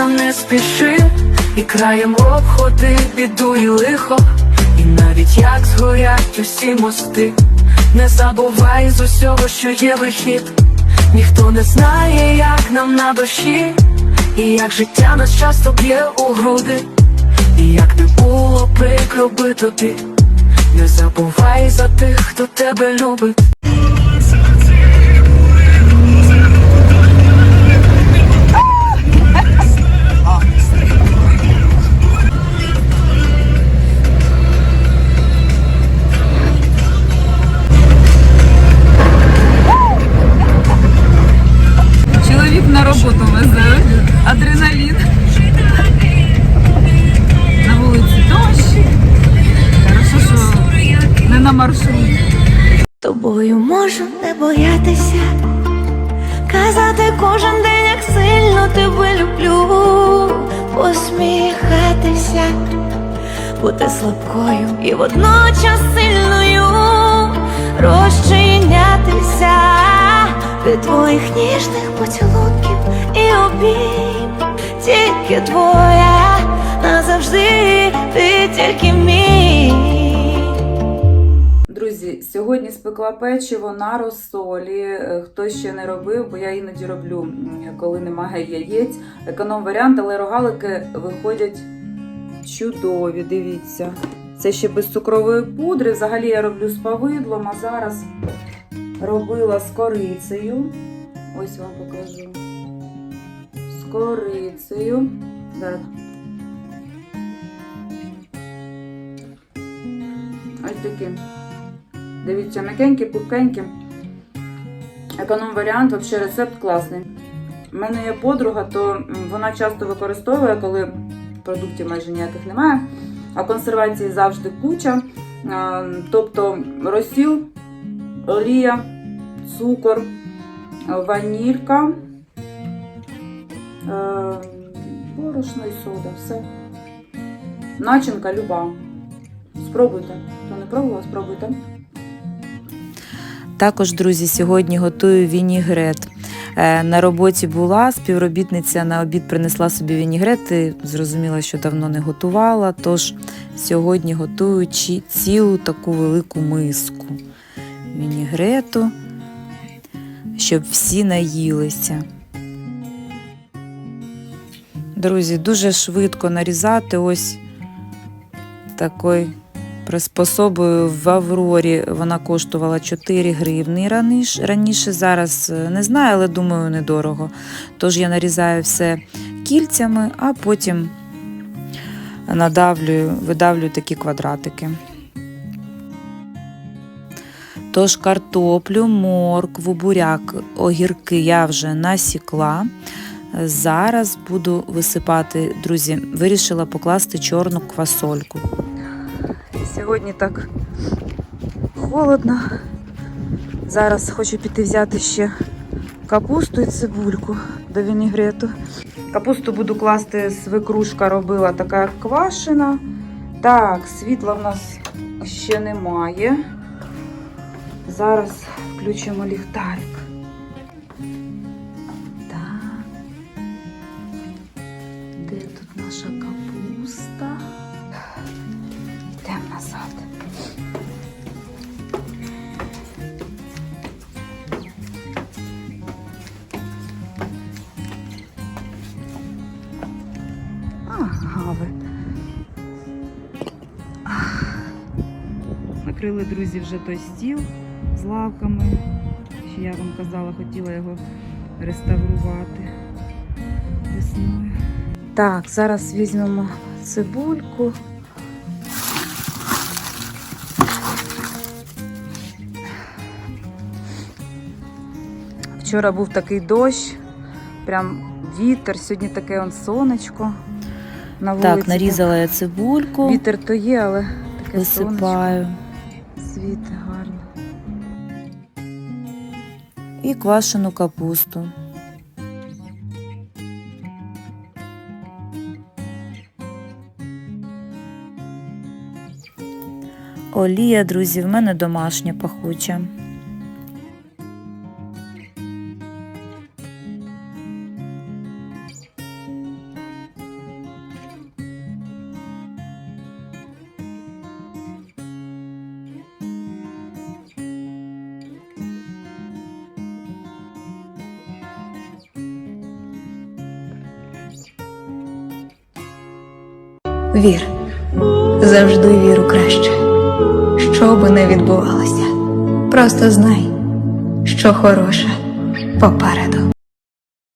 весна не спіши, і краєм обходи біду і лихо, і навіть як згорять усі мости, не забувай з усього, що є вихід, ніхто не знає, як нам на душі, і як життя нас часто б'є у груди, і як не було прикро би тобі, не забувай за тих, хто тебе любить. На маршруті. Тобою можу не боятися, казати кожен день, як сильно тебе люблю, посміхатися, бути слабкою і водночас сильною, розчинятися. Від твоїх ніжних поцілунків і обійм, тільки твоя назавжди, ти тільки сьогодні спекла печиво на розсолі. Е, Хто ще не робив, бо я іноді роблю, коли немає яєць. Економ варіант, але рогалики виходять чудові. Дивіться. Це ще без цукрової пудри. Взагалі я роблю з повидлом, а зараз робила з корицею. Ось вам покажу. З корицею. Зараз. Ось такі. Дивіться, м'якенькі, пухкенькі. Економ варіант, взагалі рецепт класний. У мене є подруга, то вона часто використовує, коли продуктів майже ніяких немає, а консервації завжди куча. Тобто розсіл, олія, цукор, ванілька, е, борошно і сода, все. Начинка люба. Спробуйте. Хто не пробував, спробуйте. Також, друзі, сьогодні готую вінігрет. Е, На роботі була співробітниця на обід принесла собі вінігрет і зрозуміла, що давно не готувала. Тож сьогодні готую цілу таку велику миску вінігрету, щоб всі наїлися. Друзі, дуже швидко нарізати ось такий приспособою в Аврорі вона коштувала 4 гривні раніше. Зараз е, не знаю, але думаю, недорого. Тож я нарізаю все кільцями, а потім надавлюю, видавлюю такі квадратики. Тож картоплю, моркву, буряк, огірки я вже насікла. Зараз буду висипати, друзі, вирішила покласти чорну квасольку. Сьогодні так холодно. Зараз хочу піти взяти ще капусту і цибульку до вінігрету. Капусту буду класти, свекрушка робила така квашена. Так, світла в нас ще немає. Зараз включимо ліхтарик. Так. Де тут наша капуста? Назад. Ага, ви. Накрили, друзі, вже той стіл з лавками. Що я вам казала, хотіла його реставрувати весною. Так, зараз візьмемо цибульку. Вчора був такий дощ, прям вітер, сьогодні таке он сонечко. На вулиці. Так, нарізала я цибульку, Вітер то є, але таке сонечко. висипаю Світи гарно. і квашену капусту. Олія, друзі, в мене домашня пахуча. Вір, завжди вір у краще. Що би не відбувалося, просто знай, що хороше попереду.